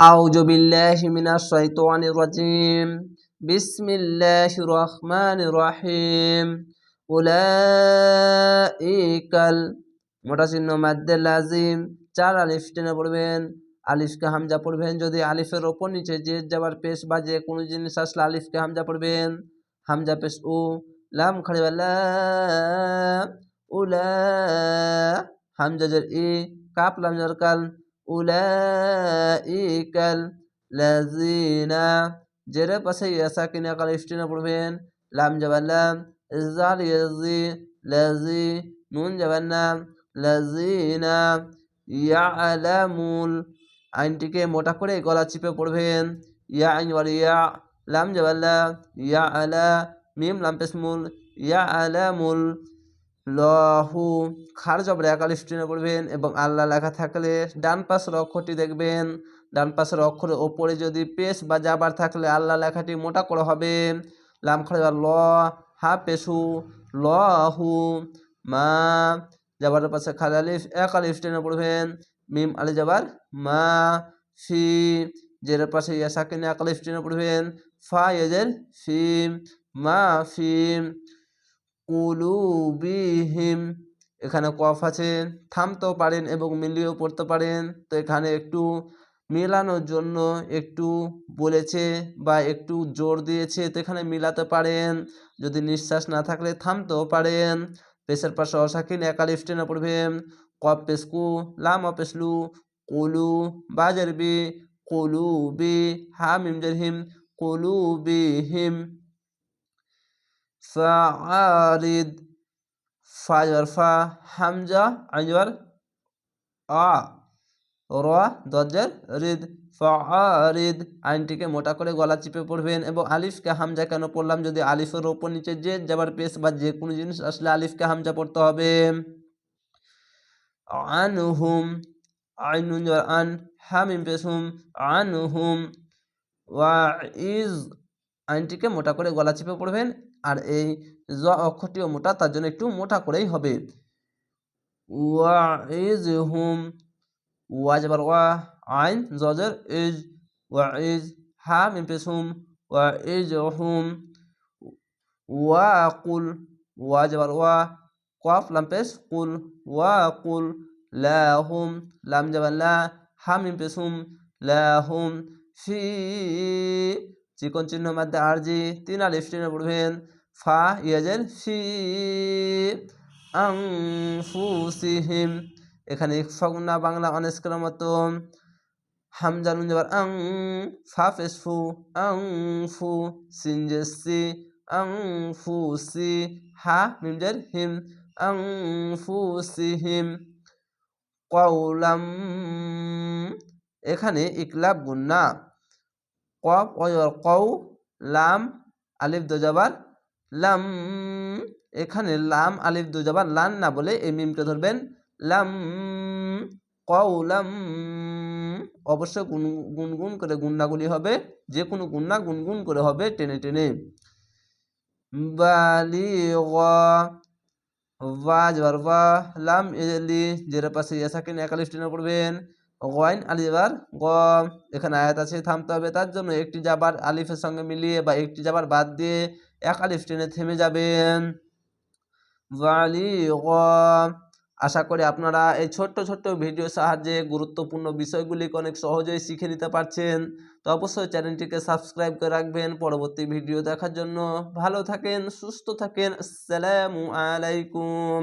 أعوذ بالله من الشيطان الرجيم بسم الله الرحمن الرحيم أولئك মোটা চিহ্ন মাদ্দে লাজিম চার আলিফ টেনে পড়বেন আলিফকে হামজা পড়বেন যদি আলিফের ওপর নিচে যে যাবার পেশ বা যে কোনো জিনিস আসলে আলিফকে হামজা পড়বেন হামজা পেশ উ লাম খাড়ি উলা হামজা জের ই কাপ লাম জের কাল উলাইকাল লাযিনা জেরের পাশে ইয়াসাকিনা কাল ইফটিনা পড়বেন। লাম জাবাল্লাম ইজাল ইয়াজি লাজি নুন জাবান্নাম লাযিনা ইয়ালামুল আইনটিকে মোটা করে গলা চিপে পড়বেন। ইয়া আইন ওয়াল ইয়া, লাম জাবাল্লা ইয়া আলা মিম লাম পেসমুল ইয়া আলামুল লহু খার জবরে একাল স্ট্রিনে পড়বেন এবং আল্লাহ লেখা থাকলে ডান পাশের অক্ষরটি দেখবেন। ডান পাশের অক্ষরের ওপরে যদি পেশ বা যাবার থাকলে আল্লাহ লেখাটি মোটা করে হবে। লাম খাড়া ল, হা পেশু, লহু, মা জাবারের পাশে খালি আলিফ, এক আলিফ টেনে পড়বেন। মিম আলি যাবার মা ফি জেরের পাশে ইয়া সাকিনে, এক আলিফ টেনে পড়বেন। ফা ইয়েজের ফিম মা ফিম কুলুবিহিম। এখানে কফ আছে, থামতেও পারেন এবং মিলিয়েও পড়তে পারেন। তো এখানে একটু মেলানোর জন্য একটু বলেছে বা একটু জোর দিয়েছে, তো এখানে মিলাতে পারেন। যদি নিঃশ্বাস না থাকলে থামতেও পারেন। পেশের পাশে অসাকিন একালিফ টেনে পড়বেন। কপ পেসকু লাম অপেসলু কুলু বাজার বি কুলু বি হাম ইমজার হিম কুলু বি হিম ফাআরিদ ফাজর ফা হামজা আইজর আ র দজ্জের রিদ ফাআরিদ আইনটিকে মোটা করে গলা চিপে পড়বেন এবং আলিফকে হামজা কেন পড়লাম? যদি আলিফের ওপর নিচে যে যাবার পেস বা যে কোনো জিনিস আসলে আলিফকে হামজা পড়তে হবে। আনহুম, আইনুন, আন, হামিম পেসহুম আনহুম, ওয়া ইজ আইনটিকে মোটা করে গলা চিপে পড়বেন আর এই জ অক্ষরটিও মোটা, তার জন্য একটু মোটা করেই হবে। ওয়া ইজ হুম ওয়া যাবার ওয়া, আইন, জজের ইজ, ওয়া ইজ হা মিমপেস হুম, ওয়া ইজ হুম, ওয়া কুল ওয়া যাবার ওয়া, কফ লামপেস কুল, ওয়া কুল, লা হুম, লাম যাবার লা, হা মিমপেস হুম, লা হুম, ফি চিকন চিহ্ন মধ্যে আরজি তিন আলিফ টেনে পড়বেন, ফা ইয়াজের ফি আংফুসিহিম। এখানে ইকফাগুনা বাংলা অনেস্কের মতো। হামজা নুন যাবার আং, ফা ফেস ফু আং ফু সিনজেসি আং ফুসি হা মিমজের হিম আং ফুসিহিম কৌলাম এখানে ইকলাব গুন্না কফ কৌ লাম আলিফ দোজাবার লাম এখানে লাম আলিফ দুজাবার লান না বলে এই মিমটা ধরবেন লাম কৌলাম অবশ্যই গুন গুনগুন করে গুন্ডাগুলি হবে যে কোনো গুন্না গুনগুন করে হবে টেনে টেনে বালি ওয়াজবার ওয়া লাম এলি যেটা পাশে ইয়াসাকিন একালিশ টেনে পড়বেন গয়ন আলিবার গ এখানে আয়াত আছে, থামতে হবে তার জন্য একটি যাবার আলিফের সঙ্গে মিলিয়ে বা একটি যাবার বাদ দিয়ে এক আলিফ টেনে থেমে যাবেন। আশা করি আপনারা এই ছোট্ট ছোট্ট ভিডিও সাহায্যে গুরুত্বপূর্ণ বিষয়গুলিকে অনেক সহজেই শিখে নিতে পারছেন। তো অবশ্যই চ্যানেলটিকে সাবস্ক্রাইব করে রাখবেন। পরবর্তী ভিডিও দেখার জন্য ভালো থাকেন, সুস্থ থাকেন। আসসালামু আলাইকুম।